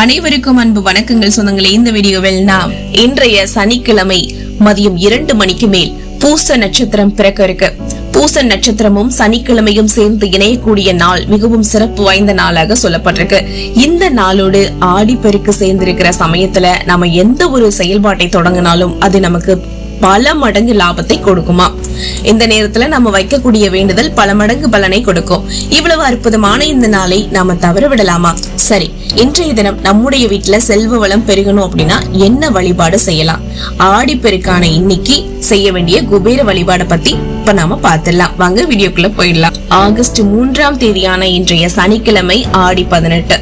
அனைவருக்கும் அன்பு வணக்கங்கள் சொந்தங்களே. இந்த வீடியோவில் நாம் இன்றைய சனிக்கிழமை மதியம் இரண்டு மணிக்கு மேல் பூச நட்சத்திரம் பிறக்க இருக்கு. பூச நட்சத்திரமும் சனிக்கிழமையும் சேர்ந்து இணையக்கூடிய நாள் மிகவும் சிறப்பு வாய்ந்த நாளாக சொல்லப்பட்டிருக்கு. இந்த நாளோடு ஆடிப்பெருக்கு சேர்ந்திருக்கிற சமயத்துல நம்ம எந்த ஒரு செயல்பாட்டை தொடங்கினாலும் அது நமக்கு பல மடங்கு லாபத்தை கொடுக்குமா? இந்த நேரத்துல நம்ம வைக்கக்கூடிய வேண்டுதல் பல மடங்கு பலனை கொடுக்கும். இவ்வளவு அற்புதமான இந்த நாளை நாம தவற விடலாமா? சரி இன்றைய தினம் நம்முடைய வீட்டுல செல்வ வளம் பெருகணும் அப்படின்னா என்ன வழிபாடு செய்யலாம்? ஆடிப்பெருக்கான இன்னைக்கு செய்ய வேண்டிய குபேர வழிபாட பத்தி இப்ப நாம பார்த்துடலாம் வாங்க வீடியோக்குள்ள போயிடலாம். ஆகஸ்ட் மூன்றாம் தேதியான இன்றைய சனிக்கிழமை ஆடி பதினெட்டு.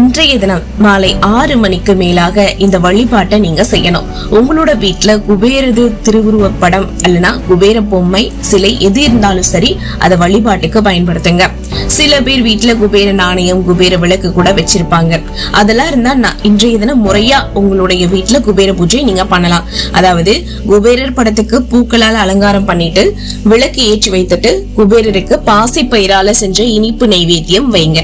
இன்றைய தினம் மாலை ஆறு மணிக்கு மேலாக இந்த வழிபாட்டை நீங்க செய்யணும். உங்களோட வீட்டுல குபேரது திருவுருவ படம் அல்லனா குபேர பொம்மை சிலை எது இருந்தாலும் சரி அதை வழிபாட்டுக்கு பயன்படுத்துங்க. சில பேர் வீட்டுல குபேர நாணயம் குபேர விளக்கு கூட வச்சிருப்பாங்க. அதெல்லாம் இருந்தா இன்றைய தினம் முறையா உங்களுடைய வீட்டுல குபேர பூஜை நீங்க பண்ணலாம். அதாவது குபேரர் படத்துக்கு பூக்களால் அலங்காரம் பண்ணிட்டு விளக்கு ஏற்றி வைத்துட்டு குபேரருக்கு பாசி பயிரால செஞ்ச இனிப்பு நெய்வேத்தியம் வைங்க.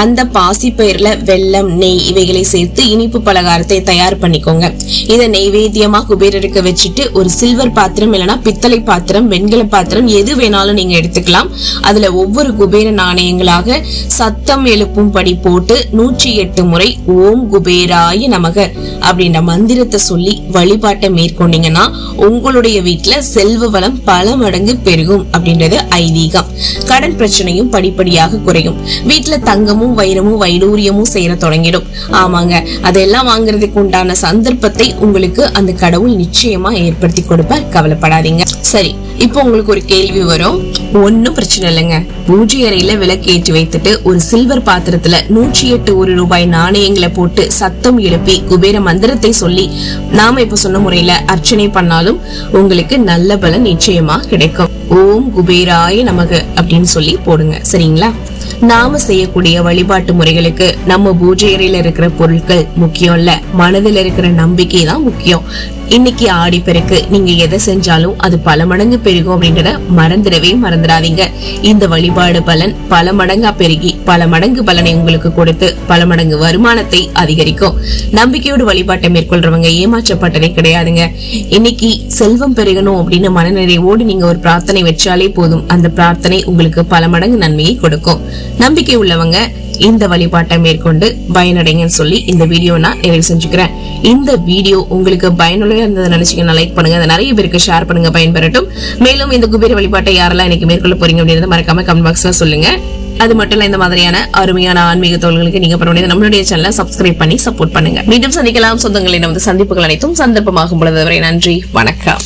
அந்த பாசி பயிர்ல வெள்ளம் நெய் இவைகளை சேர்த்து இனிப்பு பலகாரத்தை தயார் பண்ணிக்கோங்க. இத நெய்வேத்தியமா குபேரருக்கு வச்சுட்டு ஒரு சில்வர் பாத்திரம் இல்லனா பித்தளை பாத்திரம் வெண்கல பாத்திரம் எது வேணாலும் நீங்க எடுத்துக்கலாம். அதுல ஒவ்வொரு குபேர நாணயங்களாக சத்தம் எழுப்பும்படி போட்டு நூற்றி எட்டு முறை ஓம் குபேராய நமக அப்படின்ற மந்திரத்தை சொல்லி வழிபாட்டை மேற்கொண்டீங்கன்னா உங்களுடைய வீட்டுல செல்வ வளம் பல மடங்கு பெருகும் அப்படின்றது ஐதீகம். கடன் பிரச்சனையும் படிப்படியாக குறையும். வீட்டுல தங்கமும் வைரமும் வைடூரியமும் சேர தொடங்கிடும். ஆமாங்க அதெல்லாம் வாங்குறதுக்கு உண்டான சந்தர்ப்பத்தை உங்களுக்கு அந்த கடவுள் நிச்சயமா ஏற்படுத்தி கொடுப்பார். கவலைப்படாதீங்க. சரி இப்போ உங்களுக்கு ஒரு கேள்வி வரும். ஒன்னும் பிரச்சனை இல்லைங்க. பூஜை அறையில விளக்கு ஏற்றி வைத்துட்டு ஒரு சில்வர் பாத்திரத்துல நூற்றி எட்டு ஒரு ரூபாய் நாணயங்களை போட்டு சத்தம் எழுப்பி குபேர மந்திரத்தை சொல்லி நாம இப்ப சொன்ன முறையில அர்ச்சனை பண்ணாலும் உங்களுக்கு நல்ல பலன் நிச்சயமா கிடைக்கும். ஓம் குபேராய நமக அப்படின்னு சொல்லி போடுங்க. சரிங்களா? நாம செய்யக்கூடிய வழிபாட்டு முறைகளுக்கு நம்ம பூஜை அறையில இருக்கிற பொருட்கள் முக்கியம் இல்ல. மனதில் இருக்கிற நம்பிக்கை தான் முக்கியம். இன்னைக்கு ஆடி பெருக்கு நீங்க எதை செஞ்சாலும் அது பல மடங்கு பெருகும் அப்படின்றத மறந்துடவே மறந்துடாதீங்க. இந்த வழிபாடு பலன் பல மடங்கா பெருகி பல மடங்கு பலனை உங்களுக்கு கொடுத்து பல மடங்கு வருமானத்தை அதிகரிக்கும். நம்பிக்கையோடு வழிபாட்டை மேற்கொள்றவங்க ஏமாற்றப்பட்டதே கிடையாதுங்க. இன்னைக்கு செல்வம் பெருகணும் அப்படின்னு மனநிறைவோடு நீங்க ஒரு பிரார்த்தனை வச்சாலே போதும். அந்த பிரார்த்தனை உங்களுக்கு பல மடங்கு நன்மையை கொடுக்கும். நம்பிக்கை உள்ளவங்க இந்த வழிபாட்டை மேற்கொண்டு பயனடைங்கன்னு சொல்லி இந்த வீடியோ நான் நிறைவு செஞ்சுக்கிறேன். இந்த வீடியோ உங்களுக்கு பயனுள்ள இருந்ததை நினைச்சீங்கன்னா லைக் பண்ணுங்க. அதை நிறைய பேருக்கு ஷேர் பண்ணுங்க பயன்பெறட்டும். மேலும் இந்த குபேர வழிபாட்டை யாரெல்லாம் இன்னைக்கு மேற்கொள்ள போறீங்க அப்படின்றத மறக்காம கமெண்ட் பாக்ஸ்ல சொல்லுங்க. அது மட்டும் இல்ல இந்த மாதிரியான அருமையான ஆன்மீக தோள்களுக்கு நீங்க பண்ண வேண்டியது நம்மளுடைய சேனலை சப்ஸ்கிரைப் பண்ணி சப்போர்ட் பண்ணுங்க. மீண்டும் சந்திக்கலாம். சொந்தங்களின் வந்து சந்திப்புகள் அனைத்தும் சந்தர்ப்பமாகும் பொழுது வரை நன்றி. வணக்கம்.